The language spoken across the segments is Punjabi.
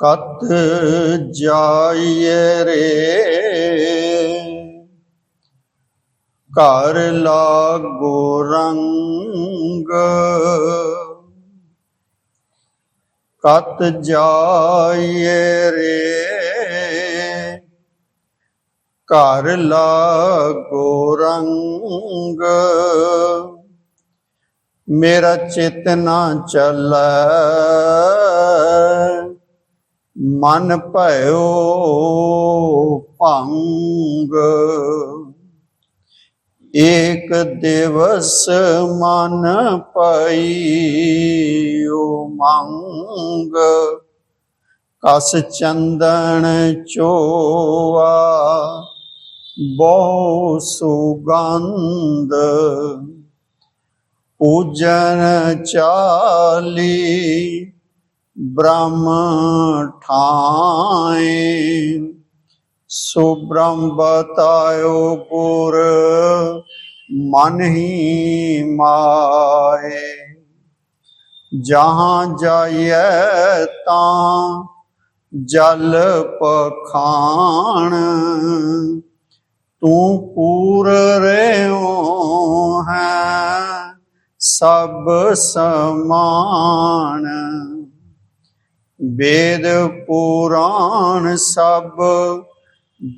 ਕਤ ਜਾਈਏ ਰੇ। ਘਰ ਲਾਗੋ ਰੰਗ। ਕਤ ਜਾਈਏ ਰੇ। ਘਰ ਲਾਗੋ ਰੰਗ। ਮੇਰਾ ਚੇਤਨਾ ਚੱਲੈ। ਮਨ ਭਇਓ ਭੰਗ। ਏਕ ਦਿਵਸ ਮਨ ਪਈਓ ਮੰਗ। ਕਸ ਚੰਦਨ ਚੋਆ, ਬਹੁ ਸੁਗੰਧ। ਪੂਜਨ ਚਾਲੀ ਬ੍ਰਹਮ ਠਾਏ ਸੋ ਬ੍ਰਹਮ ਬਤਾਇਓ ਗੁਰ ਮਨ ਹੀ ਮਾਏ। ਜਹਾਂ ਜਾਈਐ ਤਾਂ ਜਲ ਪਖਾਣ, ਤੂੰ ਪੂਰ ਰਿਓ ਹੈ ਸਭ ਸਮਾਨ। ਵੇਦ ਪੁਰਾਣ ਸਭ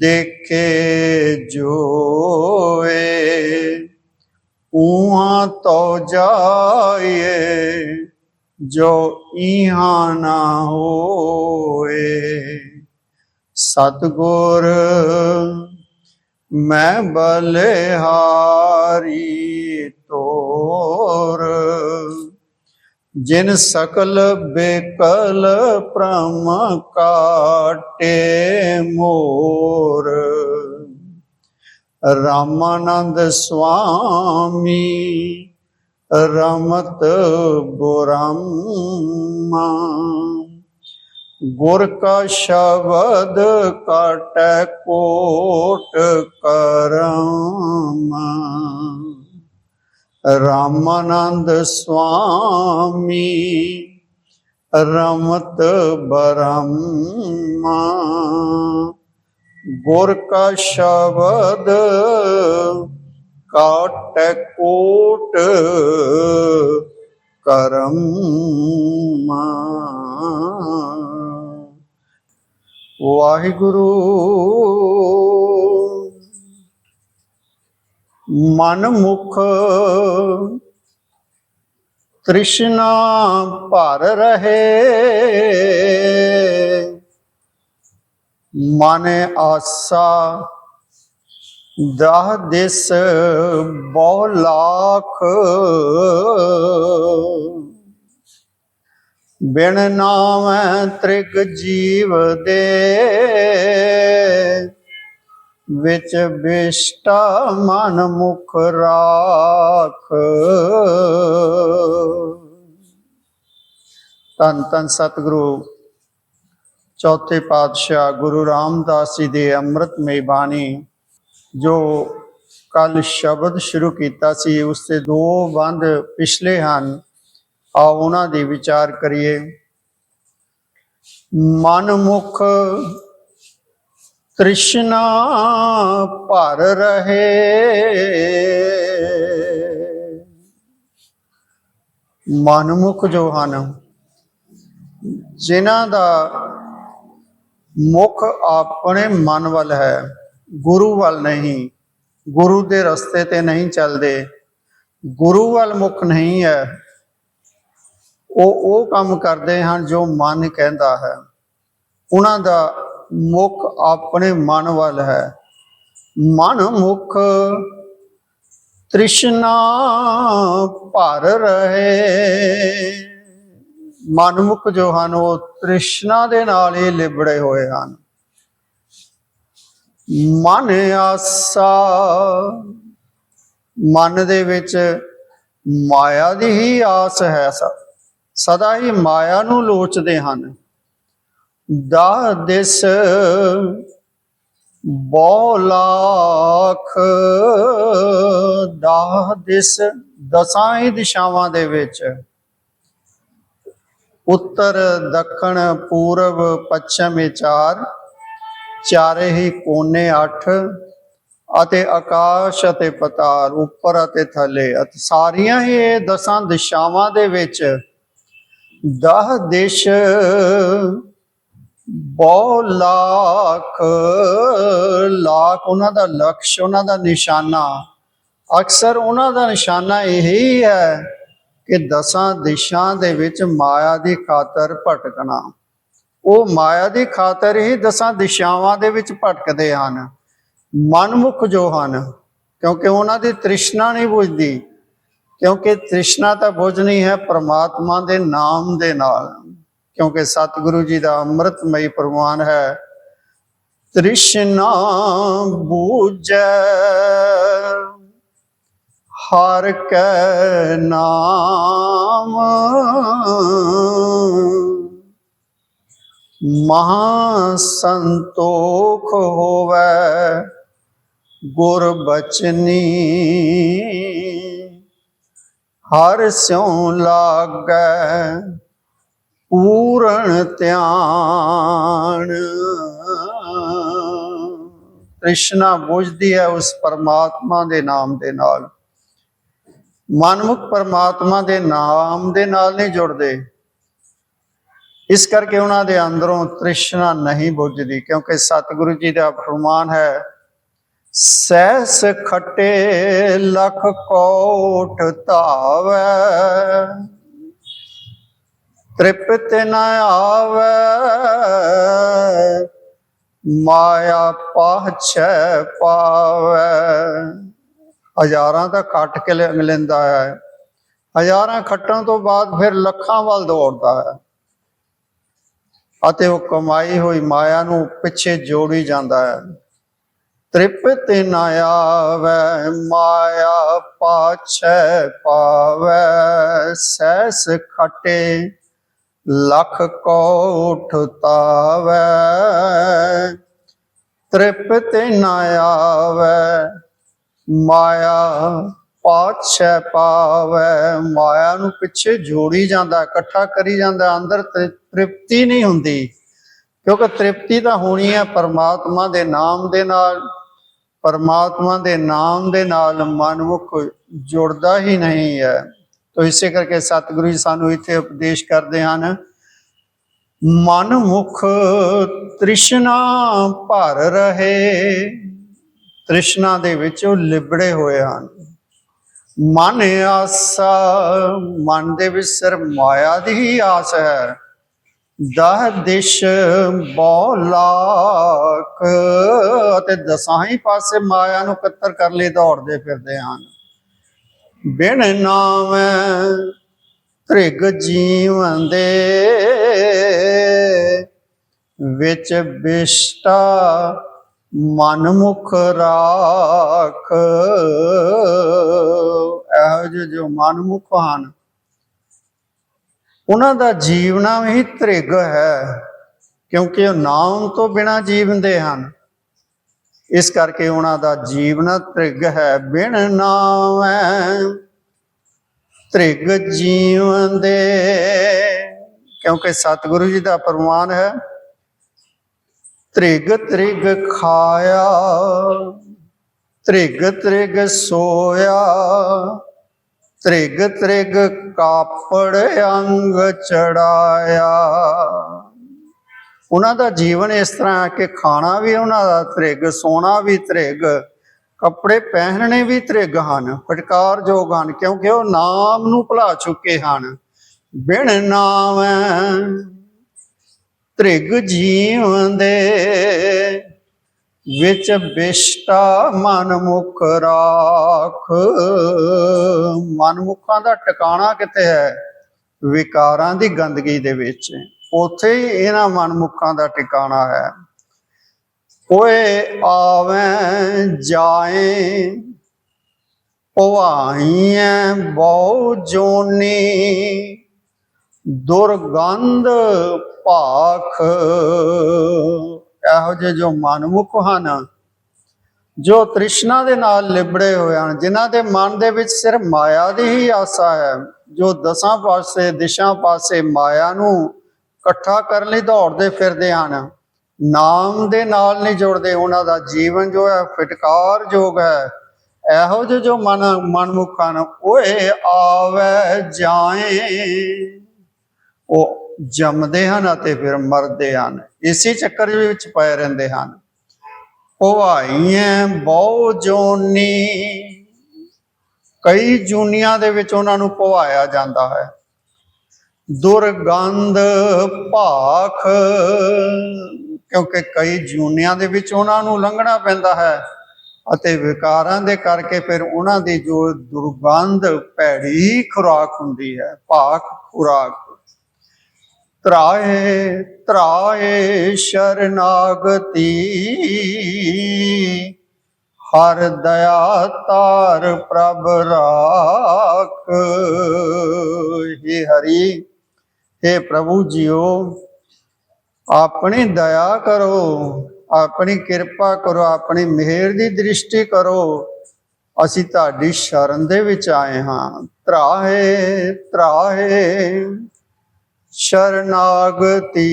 ਦੇਖੇ ਜੋਏ। ਉਹਾਂ ਤੋ ਜਾਏ ਜੋ ਇਹਾਂ ਨਾ ਹੋਏ। ਸਤਗੁਰ, ਮੈਂ ਬਲਿਹਾਰੀ। ਜਿਨ ਸਕਲ ਬੇਕਲ ਪ੍ਰਮ ਕਾਟੇ ਮੋਰ। ਰਾਮਾਨੰਦ ਸੁਆਮੀ ਰਮਤ ਬੁਰਮਾ ਗੁਰ ਕਾ ਸ਼ਬਦ ਕਾਟੈ ਕੋਟ ਕਰਮ। ਰਾਮਾਨੰਦ ਸੁਆਮੀ ਰਮਤ ਬਰਮਾ ਗੁਰ ਕਾ ਸ਼ਬਦ ਕਾਟੈ ਕੋਟ ਕਰਮ ਵਾਹਿਗੁਰੂ ਮਨ ਮੁਖ ਤ੍ਰਿਸ਼ਨਾ ਭਰ ਰਹੇ। ਮਨ ਆਸਾ ਦਾਹ ਦਿਸ ਬਹੁ ਲਾਖ ਬਿਨ ਨਾਮੈ ਤ੍ਰਿਗ ਜੀਵ ਦੇ। ਵਿੱਚ ਬਿਸ਼ਟਾ ਮਨ ਮੁਖ ਰਾਖ। ਤਨ ਤਨ ਸਤਿਗੁਰੂ, ਚੌਥੇ ਪਾਤਸ਼ਾਹ ਗੁਰੂ ਰਾਮਦਾਸ ਜੀ ਦੇ ਅੰਮ੍ਰਿਤਮਈ ਬਾਣੀ ਜੋ ਕੱਲ ਸ਼ਬਦ ਸ਼ੁਰੂ ਕੀਤਾ ਸੀ, ਉਸ ਤੇ ਦੋ ਬੰਦ ਪਿਛਲੇ ਹਨ। ਆਓ ਉਹਨਾਂ ਦੀ ਵਿਚਾਰ ਕਰੀਏ। ਮਨ ਮੁਖ ਤ੍ਰਿਸ਼ਨਾ ਭਰ ਰਹੇ। ਮਨਮੁਖ ਜੋ ਹਨ, ਜਿਨ੍ਹਾਂ ਦਾ ਮੁਖ ਆਪਣੇ ਮਨ ਵੱਲ ਹੈ, ਗੁਰੂ ਵੱਲ ਨਹੀਂ, ਗੁਰੂ ਦੇ ਰਸਤੇ ਤੇ ਨਹੀਂ ਚੱਲਦੇ, ਗੁਰੂ ਵੱਲ ਮੁਖ ਨਹੀਂ ਹੈ। ਉਹ ਉਹ ਕੰਮ ਕਰਦੇ ਹਨ ਜੋ ਮਨ ਕਹਿੰਦਾ ਹੈ। ਉਹਨਾਂ ਦਾ ਮੁਖ ਆਪਣੇ ਮਨ ਵੱਲ ਹੈ। ਮਨ ਮੁਖ ਤ੍ਰਿਸ਼ਨਾ ਭਰ ਰਹੇ। ਮਨਮੁਖ ਜੋ ਹਨ, ਉਹ ਤ੍ਰਿਸ਼ਨਾ ਦੇ ਨਾਲ ਹੀ ਲਿਬੜੇ ਹੋਏ ਹਨ। ਮਨ ਆਸਾ, ਮਨ ਦੇ ਵਿੱਚ ਮਾਇਆ ਦੀ ਹੀ ਆਸ ਹੈ। ਸ- ਸਦਾ ਹੀ ਮਾਇਆ ਨੂੰ ਲੋਚਦੇ ਹਨ। ਦਾ ਦਿਸ ਬਹੁ ਲੱਖ ਦਾ ਦਿਸ ਦਸਾਂ ਹੀ ਦਿਸ਼ਾਵਾਂ ਦੇ ਵਿੱਚ। ਉੱਤਰ, ਦੱਖਣ, ਪੂਰਬ, ਪੱਛਮ ਇਹ ਚਾਰ। ਚਾਰੇ ਹੀ ਕੋਨੇ 8 ਅਤੇ ਆਕਾਸ਼ ਅਤੇ ਪਤਾਲ ਉੱਪਰ ਅਤੇ ਥੱਲੇ। ਅਤੇ ਸਾਰੀਆਂ ਹੀ ਇਹ ਦਸਾਂ ਦਿਸ਼ਾਵਾਂ ਦੇ ਵਿੱਚ। 10 ਦੇਸ਼ ਬਹੁ ਲੱਖ ਲੱਖ ਉਹਨਾਂ ਦਾ ਲਕਸ਼, ਉਹਨਾਂ ਦਾ ਨਿਸ਼ਾਨਾ। ਅਕਸਰ ਉਹਨਾਂ ਦਾ ਨਿਸ਼ਾਨਾ ਇਹੀ ਹੈ ਕਿ ਦਸਾਂ ਦਿਸ਼ਾਂ ਦੇ ਵਿੱਚ ਮਾਇਆ ਦੀ ਖਾਤਰ ਭਟਕਣਾ। ਉਹ ਮਾਇਆ ਦੀ ਖਾਤਰ ਹੀ ਦਸਾਂ ਦਿਸ਼ਾਵਾਂ ਦੇ ਵਿੱਚ ਭਟਕਦੇ ਹਨ। ਮਨਮੁਖ ਜੋ ਹਨ, ਕਿਉਂਕਿ ਉਹਨਾਂ ਦੀ ਤ੍ਰਿਸ਼ਨਾ ਨਹੀਂ ਬੁਝਦੀ, ਕਿਉਂਕਿ ਤ੍ਰਿਸ਼ਨਾ ਤਾਂ ਬੁਝਣੀ ਹੈ ਪ੍ਰਮਾਤਮਾ ਦੇ ਨਾਮ ਦੇ ਨਾਲ। ਕਿਉਂਕਿ ਸਤਿਗੁਰੂ ਜੀ ਦਾ ਅੰਮ੍ਰਿਤਮਈ ਪ੍ਰਵਾਨ ਹੈ। ਤ੍ਰਿਸ਼ਨਾ ਬੂਝੈ, ਹਰ ਕੈ ਨਾਮ। ਮਹਾ ਸੰਤੋਖ ਹੋਵੇ ਗੁਰ ਬਚਨੀ। ਹਰ ਸਿਉ ਲਾਗੈ ਪੂਰਨ ਧਿਆਨ। ਕ੍ਰਿਸ਼ਨਾ ਬੁਝਦੀ ਹੈ ਉਸ ਪਰਮਾਤਮਾ ਦੇ ਨਾਮ ਦੇ ਨਾਲ। ਮਨਮੁਖ ਪਰਮਾਤਮਾ ਦੇ ਨਾਮ ਦੇ ਨਾਲ ਨਹੀਂ ਜੁੜਦੇ। ਇਸ ਕਰਕੇ ਉਹਨਾਂ ਦੇ ਅੰਦਰੋਂ ਤ੍ਰਿਸ਼ਨਾ ਨਹੀਂ ਬੁਝਦੀ, ਕਿਉਂਕਿ ਸਤਿਗੁਰੂ ਜੀ ਦਾ ਫਰਮਾਨ ਹੈ, ਸਹਿਸ ਖੱਟੇ ਲਖ ਕੋਟ ਧਾਵੈ। ਤ੍ਰਿਪਤ ਨ ਆਵੈ, ਮਾਇਆ ਪਾਛੈ ਪਾਵੈ। ਹਜ਼ਾਰਾਂ ਦਾ ਖੱਟ ਕੇ ਲੈ- ਲੈਂਦਾ ਹੈ। ਹਜ਼ਾਰਾਂ ਖੱਟਣ ਤੋਂ ਬਾਅਦ ਫਿਰ ਲੱਖਾਂ ਵੱਲ ਦੌੜਦਾ ਹੈ। ਅਤੇ ਉਹ ਕਮਾਈ ਹੋਈ ਮਾਇਆ ਨੂੰ ਪਿੱਛੇ ਜੋੜੀ ਜਾਂਦਾ ਹੈ। ਤ੍ਰਿਪਤ ਨ ਆਵੈ, ਮਾਇਆ ਪਾਛੈ ਪਾਵੈ, ਸੈਸ ਖਟੇ ਲਖ ਕੋਠ ਤਾਵੈ ਤ੍ਰਿਪਤ ਨ ਆਵੈ, ਮਾਇਆ ਪਾਛੈ ਪਾਵੈ। ਮਾਇਆ ਨੂੰ ਪਿੱਛੇ ਜੋੜੀ ਜਾਂਦਾ, ਇਕੱਠਾ ਕਰੀ ਜਾਂਦਾ, ਅੰਦਰ ਤ੍ਰਿਪਤੀ ਨਹੀਂ ਹੁੰਦੀ। ਕਿਉਂਕਿ ਤ੍ਰਿਪਤੀ ਤਾਂ ਹੋਣੀ ਹੈ ਪਰਮਾਤਮਾ ਦੇ ਨਾਮ ਦੇ ਨਾਲ। ਪਰਮਾਤਮਾ ਦੇ ਨਾਮ ਦੇ ਨਾਲ ਮਨਮੁਖ ਜੁੜਦਾ ਹੀ ਨਹੀਂ ਹੈ। ਤੋ ਇਸੇ ਕਰਕੇ ਸਤਿਗੁਰੂ ਜੀ ਸਾਨੂੰ ਇੱਥੇ ਉਪਦੇਸ਼ ਕਰਦੇ ਹਨ ਮਨ ਮਨਮੁਖ ਤ੍ਰਿਸ਼ਨਾ ਭਰ ਰਹੇ, ਤ੍ਰਿਸ਼ਨਾ ਦੇ ਵਿੱਚ ਉਹ ਲਿਬੜੇ ਹੋਏ ਹਨ। ਮਨ ਆਸਾ, ਮਨ ਦੇ ਵਿੱਚ ਸਿਰ ਮਾਇਆ ਦੀ ਹੀ ਆਸ ਹੈ। ਦਹ ਦਿਸ਼ ਬਹੁ ਲਾਖ ਦਸਾਂ ਹੀ ਪਾਸੇ ਮਾਇਆ ਨੂੰ ਕੱਤਰ ਕਰ ਲਈ ਦੌੜਦੇ ਫਿਰਦੇ ਹਨ। ਬਿਨ ਨਾਮ ਤ੍ਰਿਗ ਜੀਵਨ ਦੇ ਵਿੱਚ ਬਿਸ਼ਟਾ ਮਨਮੁਖ ਰਾਖ। ਇਹੋ ਜਿਹੇ ਜੋ ਮਨਮੁਖ ਹਨ, ਉਹਨਾਂ ਦਾ ਜੀਵਨਾ ਵੀ ਤ੍ਰਿਗ ਹੈ, ਕਿਉਂਕਿ ਉਹ ਨਾਮ ਤੋਂ ਬਿਨਾ ਜੀਵਦੇ ਹਨ। ਇਸ ਕਰਕੇ ਉਹਨਾਂ ਦਾ ਜੀਵਨ ਤ੍ਰਿਗ ਹੈ, ਬਿਨ ਨਾਮ ਤ੍ਰਿਗ ਜੀਵਨ ਦੇ। ਕਿਉਂਕਿ ਸਤਿਗੁਰੂ ਜੀ ਦਾ ਫਰਮਾਨ ਹੈ, ਤ੍ਰਿਗ ਤ੍ਰਿਗ ਖਾਇਆ, ਤ੍ਰਿਗ ਤ੍ਰਿਗ ਸੋਇਆ, ਤ੍ਰਿਗ ਤ੍ਰਿਗ ਕਾਪੜ ਅੰਗ ਚੜਾਇਆ। ਉਹਨਾਂ ਦਾ ਜੀਵਨ ਇਸ ਤਰ੍ਹਾਂ ਹੈ ਕਿ ਖਾਣਾ ਵੀ ਉਹਨਾਂ ਦਾ ਤ੍ਰਿਗ ਸੋਨਾ ਵੀ ਤ੍ਰਿਗ, ਕੱਪੜੇ ਪਹਿਨਣੇ ਵੀ ਤ੍ਰਿਗ ਹਨ, ਫਟਕਾਰਯੋਗ ਹਨ, ਕਿਉਂਕਿ ਉਹ ਨਾਮ ਨੂੰ ਭੁਲਾ ਚੁੱਕੇ ਹਨ। ਬਿਨ ਨਾਮ ਤ੍ਰਿਗ ਜੀਵਨ ਦੇ ਵਿੱਚ ਬਿਸ਼ਟਾ ਮਨ ਰਾਖ। ਮਨਮੁਖਾਂ ਦਾ ਟਿਕਾਣਾ ਕਿੱਥੇ ਹੈ? ਵਿਕਾਰਾਂ ਦੀ ਗੰਦਗੀ ਦੇ ਵਿੱਚ। ਉਥੇ ਹੀ ਇਹਨਾਂ ਮਨਮੁਖਾਂ ਦਾ ਟਿਕਾਣਾ ਹੈ। ਓਏ ਆਵੇਂ ਜਾਏ ਪਵਾਈਐ ਬਹੁ ਜੋਨੀ, ਦੁਰਗੰਧ ਭਾਖ। ਇਹੋ ਜਿਹੇ ਜੋ ਮਨਮੁਖ ਹਨ, ਜੋ ਤ੍ਰਿਸ਼ਨਾ ਦੇ ਨਾਲ ਲਿਬੜੇ ਹੋਏ ਹਨ, ਜਿਨ੍ਹਾਂ ਦੇ ਮਨ ਦੇ ਵਿੱਚ ਸਿਰਫ ਮਾਇਆ ਦੀ ਹੀ ਆਸਾ ਹੈ, ਜੋ ਦਸਾਂ ਪਾਸੇ, ਦਿਸ਼ਾਂ ਪਾਸੇ ਮਾਇਆ ਨੂੰ ਇਕੱਠਾ ਕਰਨ ਲਈ ਦੌੜਦੇ ਫਿਰਦੇ ਹਨ। ਨਾਮ ਦੇ ਨਾਲ ਨਹੀਂ ਜੁੜਦੇ ਉਹਨਾਂ ਦਾ। ਜੀਵਨ ਜੋ ਹੈ, ਫਟਕਾਰ ਯੋਗ ਹੈ। ਇਹੋ ਜਿਹੇ ਜੋ ਮਨ, ਮਨਮੁਖ ਹਨ, ਓਏ ਆਵੇ ਜਾਏ। ਉਹ ਜੰਮਦੇ ਹਨ ਅਤੇ ਫਿਰ ਮਰਦੇ ਹਨ। ਇਸੇ ਚੱਕਰ ਵਿੱਚ ਪਏ ਰਹਿੰਦੇ ਹਨ। ਭਵਾਈਆਂ ਬਹੁ ਜੋਨੀ। ਕਈ ਜੂਨੀਆਂ ਦੇ ਵਿੱਚ ਉਹਨਾਂ ਨੂੰ ਭਵਾਇਆ ਜਾਂਦਾ ਹੈ। ਦੁਰਗੰਧ ਭਾਖ, ਕਿਉਂਕਿ ਕਈ ਜੂਨੀਆਂ ਦੇ ਵਿੱਚ ਉਹਨਾਂ ਨੂੰ ਲੰਘਣਾ ਪੈਂਦਾ ਹੈ ਅਤੇ ਵਿਕਾਰਾਂ ਦੇ ਕਰਕੇ ਫਿਰ ਉਹਨਾਂ ਦੀ ਜੋ ਦੁਰਗੰਧ ਭੈੜੀ ਖੁਰਾਕ ਹੁੰਦੀ ਹੈ, ਭਾਖ ਖੁਰਾਕ। ਤਰਾਏ ਤਰਾਏ ਸ਼ਰਨਾਗਤੀ, ਹਰ ਦਇਆ ਤਾਰ ਪ੍ਰਭ ਰਾਖ, ਹੇ ਹਰੀ। हे ਪ੍ਰਭੂ ਜੀਓ, ਆਪਣੀ ਦਇਆ ਕਰੋ, ਆਪਣੀ ਕਿਰਪਾ ਕਰੋ, ਆਪਣੀ ਮਿਹਰ ਦੀ ਦ੍ਰਿਸ਼ਟੀ ਕਰੋ। ਅਸੀਂ ਤੁਹਾਡੀ ਸ਼ਰਨ ਦੇ ਵਿੱਚ ਆਏ ਹਾਂ। ਤਰਾਹੇ ਤਰਾਹੇ, ਸ਼ਰਨਾਗਤੀ।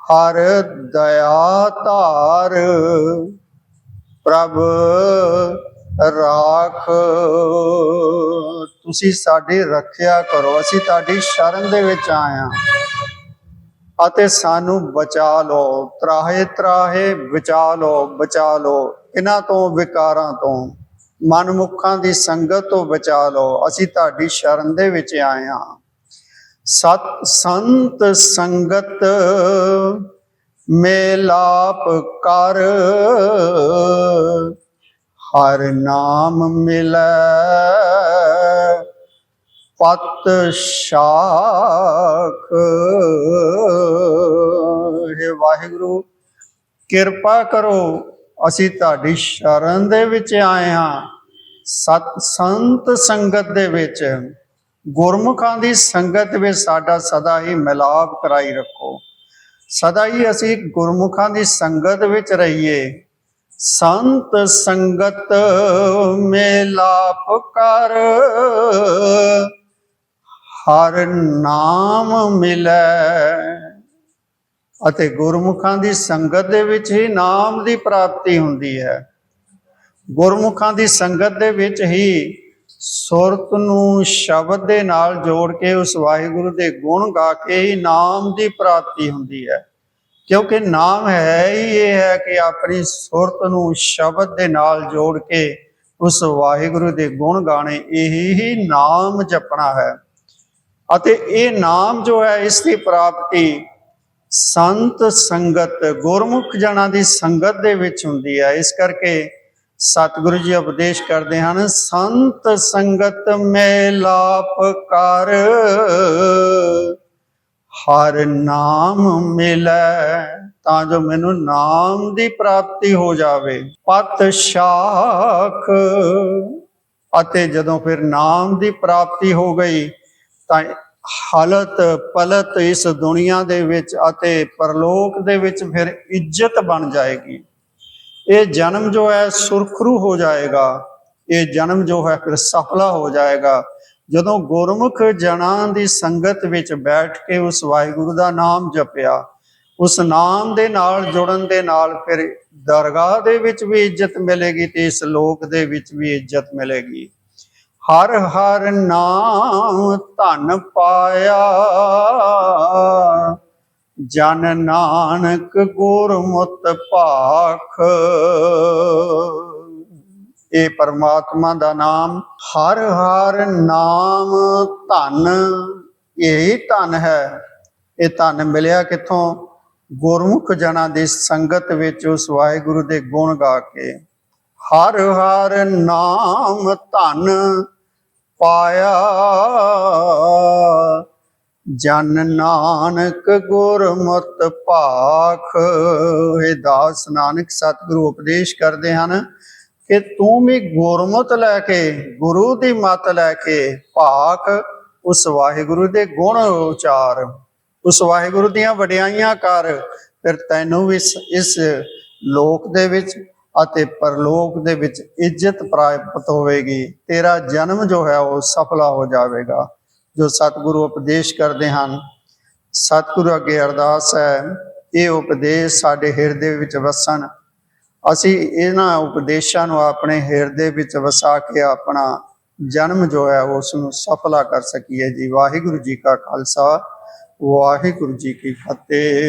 ਹਰ ਦਇਆ ਧਾਰ ਪ੍ਰਭ ਰਾਖ। ਤੁਸੀਂ ਸਾਡੀ ਰੱਖਿਆ ਕਰੋ। ਅਸੀਂ ਤੁਹਾਡੀ ਸ਼ਰਨ ਦੇ ਵਿੱਚ ਆਇਆ ਅਤੇ ਸਾਨੂੰ ਬਚਾ ਲਓ। ਤਰਾਹੇ ਤਰਾਹੇ ਬਚਾ ਲਓ ਬਚਾ ਲਓ। ਇਹਨਾਂ ਤੋਂ, ਵਿਕਾਰਾਂ ਤੋਂ, ਮਨਮੁੱਖਾਂ ਦੀ ਸੰਗਤ ਤੋਂ ਬਚਾ ਲਓ। ਅਸੀਂ ਤੁਹਾਡੀ ਸ਼ਰਨ ਦੇ ਵਿੱਚ ਆਏ ਹਾਂ। ਸਤ, ਸੰਤ ਸੰਗਤ, ਮੇਲਾਪ ਕਰ। ਹਰ ਨਾਮ ਮਿਲੈ, ਪਤ ਸ਼ਾਖ। ਹੈ ਵਾਹਿਗੁਰੂ, ਕਿਰਪਾ ਕਰੋ, ਅਸੀਂ ਤੁਹਾਡੀ ਸ਼ਰਨ ਦੇ ਵਿੱਚ ਆਏ ਹਾਂ। ਸਤ ਸੰਤ ਸੰਗਤ ਦੇ ਵਿੱਚ, ਗੁਰਮੁਖਾਂ ਦੀ ਸੰਗਤ ਵਿੱਚ ਸਾਡਾ ਸਦਾ ਹੀ ਮਿਲਾਪ ਕਰਾਈ ਰੱਖੋ। ਸਦਾ ਹੀ ਅਸੀਂ ਗੁਰਮੁਖਾਂ ਦੀ ਸੰਗਤ ਵਿੱਚ ਰਹੀਏ। ਸੰਤ ਸੰਗਤ ਮੇਲਾਪ ਕਰ। ਹਰ ਨਾਮ ਮਿਲੈ। ਅਤੇ ਗੁਰਮੁਖਾਂ ਦੀ ਸੰਗਤ ਦੇ ਵਿੱਚ ਹੀ ਨਾਮ ਦੀ ਪ੍ਰਾਪਤੀ ਹੁੰਦੀ ਹੈ। ਗੁਰਮੁਖਾਂ ਦੀ ਸੰਗਤ ਦੇ ਵਿੱਚ ਹੀ ਸੁਰਤ ਨੂੰ ਸ਼ਬਦ ਦੇ ਨਾਲ ਜੋੜ ਕੇ ਉਸ ਵਾਹਿਗੁਰੂ ਦੇ ਗੁਣ ਗਾ ਕੇ ਹੀ ਨਾਮ ਦੀ ਪ੍ਰਾਪਤੀ ਹੁੰਦੀ ਹੈ। ਕਿਉਂਕਿ ਨਾਮ ਹੈ ਹੀ ਇਹ ਹੈ ਕਿ ਆਪਣੀ ਸੁਰਤ ਨੂੰ ਸ਼ਬਦ ਦੇ ਨਾਲ ਜੋੜ ਕੇ ਉਸ ਵਾਹਿਗੁਰੂ ਦੇ ਗੁਣ ਗਾਣੇ ਇਹੀ ਹੀ ਨਾਮ ਜਪਣਾ ਹੈ। ਅਤੇ ਇਹ ਨਾਮ ਜੋ ਹੈ ਇਸ ਦੀ ਪ੍ਰਾਪਤੀ ਸੰਤ ਸੰਗਤ ਗੁਰਮੁਖ ਜਨਾਂ ਦੀ ਸੰਗਤ ਦੇ ਵਿੱਚ ਹੁੰਦੀ ਹੈ। ਇਸ ਕਰਕੇ ਸਤਿਗੁਰੂ ਜੀ ਉਪਦੇਸ਼ ਕਰਦੇ ਹਨ, ਸੰਤ ਸੰਗਤ ਮੇਲਾਪ ਕਰ। ਹਰ ਨਾਮ ਮਿਲੈ, ਤਾਂ ਜੋ ਮੈਨੂੰ ਨਾਮ ਦੀ ਪ੍ਰਾਪਤੀ ਹੋ ਜਾਵੇ। ਪਤ ਸ਼ਾਖ। ਅਤੇ ਜਦੋਂ ਫਿਰ ਨਾਮ ਦੀ ਪ੍ਰਾਪਤੀ ਹੋ ਗਈ, ਤਾਂ ਹਾਲਤ ਪਲਤ ਇਸ ਦੁਨੀਆ ਦੇ ਵਿੱਚ ਅਤੇ ਪਰਲੋਕ ਦੇ ਵਿੱਚ ਫਿਰ ਇੱਜ਼ਤ ਬਣ ਜਾਏਗੀ। ਇਹ ਜਨਮ ਜੋ ਹੈ ਸੁਰਖਰੂ ਹੋ ਜਾਏਗਾ। ਇਹ ਜਨਮ ਜੋ ਹੈ ਫਿਰ ਸਫਲਾ ਹੋ ਜਾਏਗਾ। ਜਦੋਂ ਗੁਰਮੁਖ ਜਨਾਂ ਦੀ ਸੰਗਤ ਵਿੱਚ ਬੈਠ ਕੇ ਉਸ ਵਾਹਿਗੁਰੂ ਦਾ ਨਾਮ ਜਪਿਆ, ਉਸ ਨਾਮ ਦੇ ਨਾਲ ਜੁੜਨ ਦੇ ਨਾਲ ਫਿਰ ਦਰਗਾਹ ਦੇ ਵਿੱਚ ਵੀ ਇੱਜ਼ਤ ਮਿਲੇਗੀ ਤੇ ਇਸ ਲੋਕ ਦੇ ਵਿੱਚ ਵੀ ਇੱਜ਼ਤ ਮਿਲੇਗੀ। ਹਰ ਹਰ ਨਾਮ ਧਨ ਪਾਇਆ, ਜਨ ਨਾਨਕ ਗੁਰਮੁਤ ਭਾਖ ਇਹ ਪਰਮਾਤਮਾ ਦਾ ਨਾਮ ਹਰ ਹਰ ਨਾਮ ਧਨ, ਇਹ ਧਨ ਹੈ। ਇਹ ਧਨ ਮਿਲਿਆ ਕਿੱਥੋਂ? ਗੁਰਮੁਖ ਜਨਾਂ ਦੀ ਸੰਗਤ ਵਿੱਚ ਉਸ ਵਾਹਿਗੁਰੂ ਦੇ ਗੁਣ ਗਾ ਕੇ। ਹਰ ਹਰ ਨਾਮ ਧਨ ਪਾਇਆ। ਜਨ ਨਾਨਕ ਗੁਰਮੁਤ ਭਾਖ। ਇਹ ਦਾਸ ਨਾਨਕ ਸਤਿਗੁਰੂ ਉਪਦੇਸ਼ ਕਰਦੇ ਹਨ। ਕਿ ਤੂੰ ਵੀ ਗੁਰਮੁਤ ਲੈ ਕੇ, ਗੁਰੂ ਦੀ ਮਤ ਲੈ ਕੇ ਭਾਕ ਉਸ ਵਾਹਿਗੁਰੂ ਦੇ ਗੁਣ ਉਚਾਰ। ਉਸ ਵਾਹਿਗੁਰੂ ਦੀਆਂ ਵਡਿਆਈਆਂ ਕਰ, ਫਿਰ ਤੈਨੂੰ ਵੀ ਇਸ ਲੋਕ ਦੇ ਵਿੱਚ ਅਤੇ ਪਰਲੋਕ ਦੇ ਵਿੱਚ ਇੱਜ਼ਤ ਪ੍ਰਾਪਤ ਹੋਵੇਗੀ। ਤੇਰਾ ਜਨਮ ਜੋ ਹੈ ਉਹ ਸਫਲਾ ਹੋ ਜਾਵੇਗਾ। ਜੋ ਸਤਿਗੁਰੂ ਉਪਦੇਸ਼ ਕਰਦੇ ਹਨ। ਸਤਿਗੁਰੂ ਅੱਗੇ ਅਰਦਾਸ ਹੈ, ਇਹ ਉਪਦੇਸ਼ ਸਾਡੇ ਹਿਰਦੇ ਵਿੱਚ ਵਸਣ। ਅਸੀਂ ਇਹਨਾਂ ਉਪਦੇਸ਼ਾਂ ਨੂੰ ਆਪਣੇ ਹਿਰਦੇ ਵਿੱਚ ਵਸਾ ਕੇ ਆਪਣਾ ਜਨਮ ਜੋ ਹੈ ਉਸ ਨੂੰ ਸਫਲਾ ਕਰ ਸਕੀਏ ਜੀ। ਵਾਹਿਗੁਰੂ ਜੀ ਕਾ ਖਾਲਸਾ, ਵਾਹਿਗੁਰੂ ਜੀ ਕੀ ਫਤਿਹ।